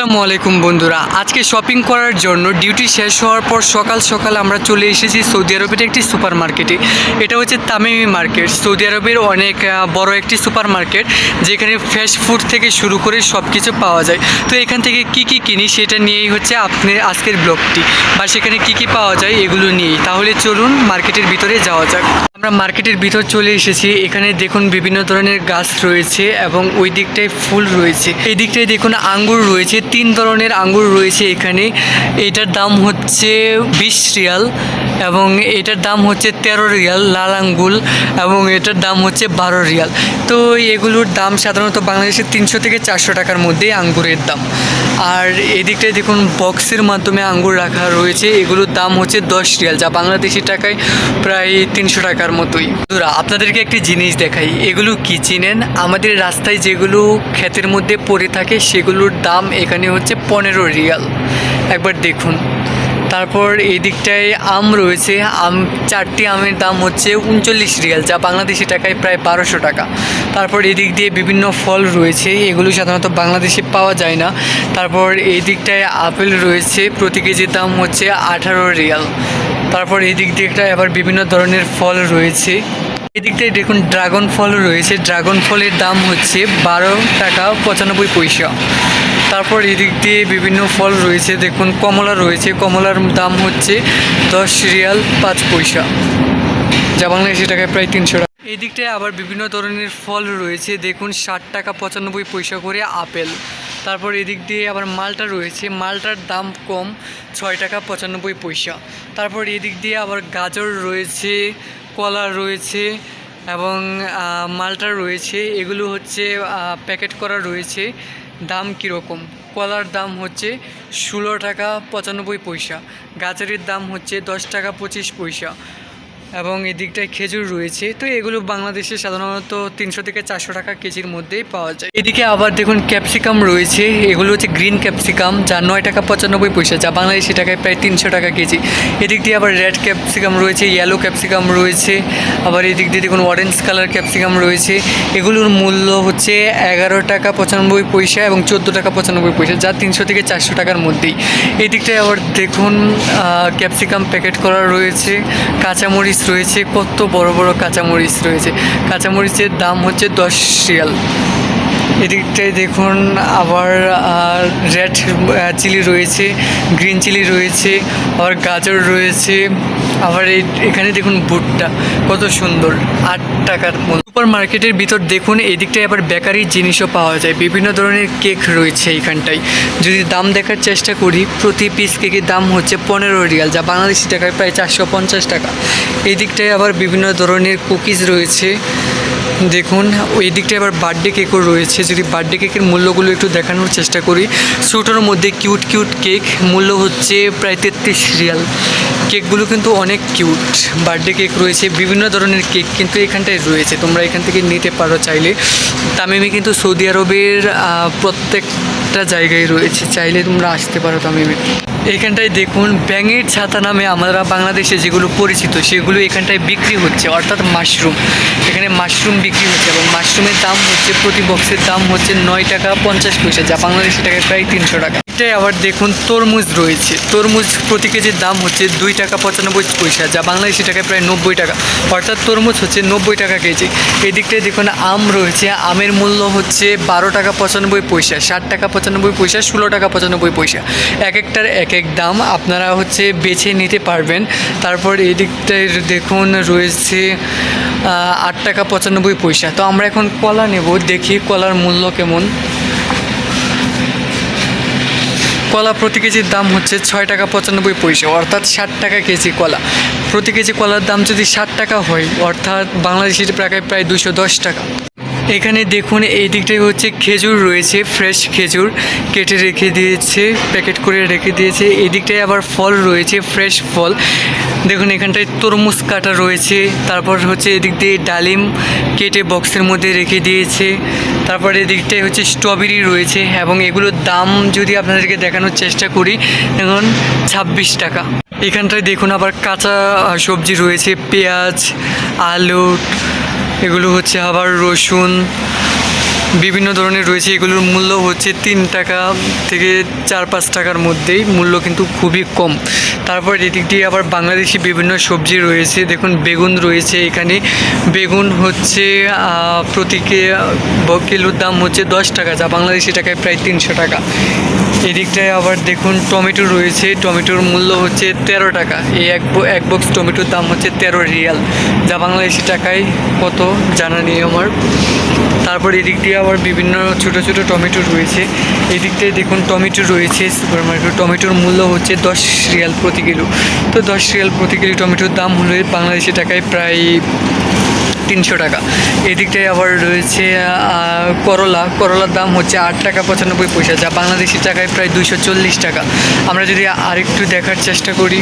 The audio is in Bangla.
আসসালামু আলাইকুম বন্ধুরা। আজকে শপিং করার জন্য ডিউটি শেষ হওয়ার পর সকাল সকাল আমরা চলে এসেছি সৌদি আরবের একটি সুপার মার্কেটে এটা হচ্ছে তামিমি মার্কেট সৌদি আরবের অনেক বড় একটি সুপার মার্কেট যেখানে ফ্রেশ ফুড থেকে শুরু করে সব কিছু পাওয়া যায়। তো এখান থেকে কি কি কিনি সেটা নিয়েই হচ্ছে আপনি আজকের ব্লগটি বা সেখানে কি কি পাওয়া যায় এগুলো নিয়েই। তাহলে চলুন মার্কেটের ভিতরে যাওয়া যাক। আমরা মার্কেটের ভিতর চলে এসেছি। এখানে দেখুন বিভিন্ন ধরনের গাছ রয়েছে এবং ওই দিকটায় ফুল রয়েছে। এই দিকটায় দেখুন আঙ্গুর রয়েছে, তিন ধরনের আঙ্গুর রয়েছে এখানে। এটার দাম হচ্ছে বিশ রিয়াল এবং এটার দাম হচ্ছে তেরো রিয়াল লাল আঙ্গুল এবং এটার দাম হচ্ছে বারো রিয়াল। তো এগুলোর দাম সাধারণত বাংলাদেশে তিনশো থেকে চারশো টাকার মধ্যে আঙ্গুরের দাম। আর এদিকটায় দেখুন বক্সের মাধ্যমে আঙ্গুর রাখা রয়েছে। এগুলোর দাম হচ্ছে দশ রিয়াল, যা বাংলাদেশি টাকায় প্রায় তিনশো টাকার মতোই। বন্ধুরা, আপনাদেরকে একটি জিনিস দেখাই। এগুলো কি চিনেন? আমাদের রাস্তায় যেগুলো ক্ষেতের মধ্যে পড়ে থাকে, সেগুলোর দাম এখানে হচ্ছে পনেরো রিয়াল। একবার দেখুন। তারপর এই দিকটায় আম রয়েছে। আম, চারটি আমের দাম হচ্ছে উনচল্লিশ রিয়াল, যা বাংলাদেশি টাকায় প্রায় বারোশো টাকা। তারপর এদিক দিয়ে বিভিন্ন ফল রয়েছে। এগুলো সাধারণত বাংলাদেশে পাওয়া যায় না। তারপর এই দিকটায় আপেল রয়েছে। প্রতি কেজির দাম হচ্ছে আঠারো রিয়াল। তারপর এই দিক আবার বিভিন্ন ধরনের ফল রয়েছে। এদিকটায় দেখুন ড্রাগন ফল রয়েছে। ড্রাগন ফলের দাম হচ্ছে বারো টাকা পঁচানব্বই পয়সা। তারপর এদিক দিয়ে বিভিন্ন ফল রয়েছে। দেখুন কমলা রয়েছে। কমলার দাম হচ্ছে দশ রিয়াল পাঁচ পয়সা। যা বাংলাদেশি টাকায় প্রায় তিনশো টাকা। এই দিকটায় আবার বিভিন্ন ধরনের ফল রয়েছে। দেখুন ষাট টাকা পঁচানব্বই পয়সা করে আপেল। তারপর এদিক দিয়ে আবার মালটা রয়েছে। মালটার দাম কম, ছয় টাকা পঁচানব্বই পয়সা। তারপর এদিক দিয়ে আবার গাজর রয়েছে, কলা রয়েছে এবং মালটা রয়েছে। এগুলো হচ্ছে প্যাকেট করা রয়েছে। দাম কীরকম? কলার দাম হচ্ছে ষোলো টাকা পঁচানব্বই পয়সা। গাজরের দাম হচ্ছে দশ টাকা পঁচিশ পয়সা। এবং এদিকটায় খেজুর রয়েছে। তো এগুলো বাংলাদেশে সাধারণত তিনশো থেকে চারশো টাকা কেজির মধ্যেই পাওয়া যায়। এদিকে আবার দেখুন ক্যাপসিকাম রয়েছে। এগুলো হচ্ছে গ্রিন ক্যাপসিকাম, যা নয় টাকা পঁচানব্বই পয়সা, যা বাংলাদেশি টাকায় প্রায় তিনশো টাকা কেজি। এদিক দিয়ে আবার রেড ক্যাপসিকাম রয়েছে ইয়েলো ক্যাপসিকাম রয়েছে। আবার এদিক দিয়ে দেখুন অরেঞ্জ কালার ক্যাপসিকাম রয়েছে। এগুলোর মূল্য হচ্ছে এগারো টাকা পঁচানব্বই পয়সা এবং চোদ্দ টাকা পঁচানব্বই পয়সা, যা তিনশো থেকে চারশো টাকার মধ্যেই। এদিকটায় আবার দেখুন ক্যাপসিকাম প্যাকেট করা রয়েছে। কাঁচামরিচ রয়েছে কত বড় বড় কাঁচামরিচ রয়েছে। কাঁচামরিচের দাম হচ্ছে দশ রিয়াল এদিকটায় দেখুন আবার রেড চিলি রয়েছে গ্রিন চিলি রয়েছে, আবার গাজর রয়েছে, আবার এখানে দেখুন ভুট্টা, কত সুন্দর, আট টাকার মতো। সুপার মার্কেটের ভিতর দেখুন, এদিকটায় আবার বেকারির জিনিসও পাওয়া যায়, বিভিন্ন ধরনের কেক রয়েছে এইখানটায়। যদি দাম দেখার চেষ্টা করি, প্রতি পিস কেকের দাম হচ্ছে পনেরো রিয়াল, যা বাংলাদেশি টাকায় প্রায় চারশো পঞ্চাশ টাকা। এদিকটায় আবার বিভিন্ন ধরনের কুকিজ রয়েছে দেখুন, ওই দিকটায় আবার বার্থডে কেকও রয়েছে। যদি বার্থডে কেকের মূল্যগুলো একটু দেখানোর চেষ্টা করি, ছোটোর মধ্যে কিউট কিউট কেক মূল্য হচ্ছে প্রায় তেত্রিশ রিয়াল। কেকগুলো কিন্তু অনেক কিউট। বার্থডে কেক রয়েছে, বিভিন্ন ধরনের কেক কিন্তু এখানটায় রয়েছে, তোমরা এখান থেকে নিতে পারো চাইলে। তামিমে কিন্তু সৌদি আরবের প্রত্যেকটা জায়গায় রয়েছে, চাইলে তোমরা আসতে পারো তামিমে। এখানটায় দেখুন, ব্যাঙের ছাতা নামে আমরা বাংলাদেশে যেগুলো পরিচিত, সেগুলো এখানটায় বিক্রি হচ্ছে, অর্থাৎ মাশরুম। এখানে মাশরুম বিক্রি হচ্ছে এবং মাশরুমের দাম হচ্ছে, প্রতি বক্সের দাম হচ্ছে নয় টাকা পঞ্চাশ পয়সা, যা বাংলাদেশি টাকায় প্রায় তিনশো টাকা। এটাই আবার দেখুন, তরমুজ রয়েছে। তরমুজ প্রতি কেজির দাম হচ্ছে দুই টাকা পঁচানব্বই পয়সা, যা বাংলাদেশি টাকায় প্রায় নব্বই টাকা। অর্থাৎ তরমুজ হচ্ছে নব্বই টাকা কেজি। এই দেখুন, আম রয়েছে। আমের মূল্য হচ্ছে বারো টাকা পঁচানব্বই পয়সা, ষাট টাকা পঁচানব্বই পয়সা, ষোলো টাকা পঁচানব্বই পয়সা। এক একটার এক এক দাম আপনারা হচ্ছে বেছে নিতে পারবেন। তারপর এই দেখুন, রয়েছে আট টাকা পঁচানব্বই পয়সা। তো আমরা এখন কলা নেব, দেখি কলার মূল্য কেমন। কলা প্রতি কেজির দাম হচ্ছে ছয় টাকা পঁচানব্বই পয়সা, অর্থাৎ ষাট টাকা কেজি কলা। প্রতি কেজি কলার দাম যদি ষাট টাকা হয়, অর্থাৎ বাংলাদেশের প্রায় প্রায় দুশো দশ টাকা। এখানে দেখুন, এই দিকটায় হচ্ছে খেজুর রয়েছে ফ্রেশ খেজুর কেটে রেখে দিয়েছে প্যাকেট করে রেখে দিয়েছে। এই আবার ফল রয়েছে ফ্রেশ ফল। দেখুন, এখানটায় তরমুজ কাটা রয়েছে, তারপর হচ্ছে এদিক দিয়ে ডালিম কেটে বক্সের মধ্যে রেখে দিয়েছে। তারপর এদিকটায় হচ্ছে স্ট্রবেরি রয়েছে এবং এগুলোর দাম যদি আপনাদেরকে দেখানোর চেষ্টা করি এখন ছাব্বিশ টাকা। এখানটায় দেখুন, আবার কাঁচা সবজি রয়েছে, পেঁয়াজ, আলু এগুলো হচ্ছে আবার রসুন, বিভিন্ন ধরনের রয়েছে। এগুলোর মূল্য হচ্ছে তিন টাকা থেকে চার পাঁচ টাকার মধ্যেই। মূল্য কিন্তু খুবই কম। তারপর এদিক দিয়ে আবার বাংলাদেশি বিভিন্ন সবজি রয়েছে। দেখুন, বেগুন রয়েছে এখানে। বেগুন হচ্ছে প্রতি কিলোর দাম হচ্ছে দশ টাকা, যা বাংলাদেশি টাকায় প্রায় তিনশো টাকা। এদিকটায় আবার দেখুন টমেটো রয়েছে। টমেটোর মূল্য হচ্ছে তেরো টাকা। এই এক এক বক্স টমেটোর দাম হচ্ছে তেরো রিয়াল। যা বাংলাদেশি টাকায় কত জানা নেই আমার। তারপর এদিক দিয়ে আবার বিভিন্ন ছোট ছোট টমেটো রয়েছে। এদিকটায় দেখুন টমেটো রয়েছে সুপার মার্কেট টমেটোর মূল্য হচ্ছে দশ রিয়াল প্রতি কিলো। তো দশ রিয়াল প্রতি কিলো টমেটোর দাম হলো বাংলাদেশি টাকায় প্রায় তিনশো টাকা। এদিকটায় আবার রয়েছে করলা। করলার দাম হচ্ছে আট টাকা পঁচানব্বই পয়সা, যা বাংলাদেশি টাকায় প্রায় দুশো চল্লিশ টাকা। আমরা যদি আরেকটু দেখার চেষ্টা করি।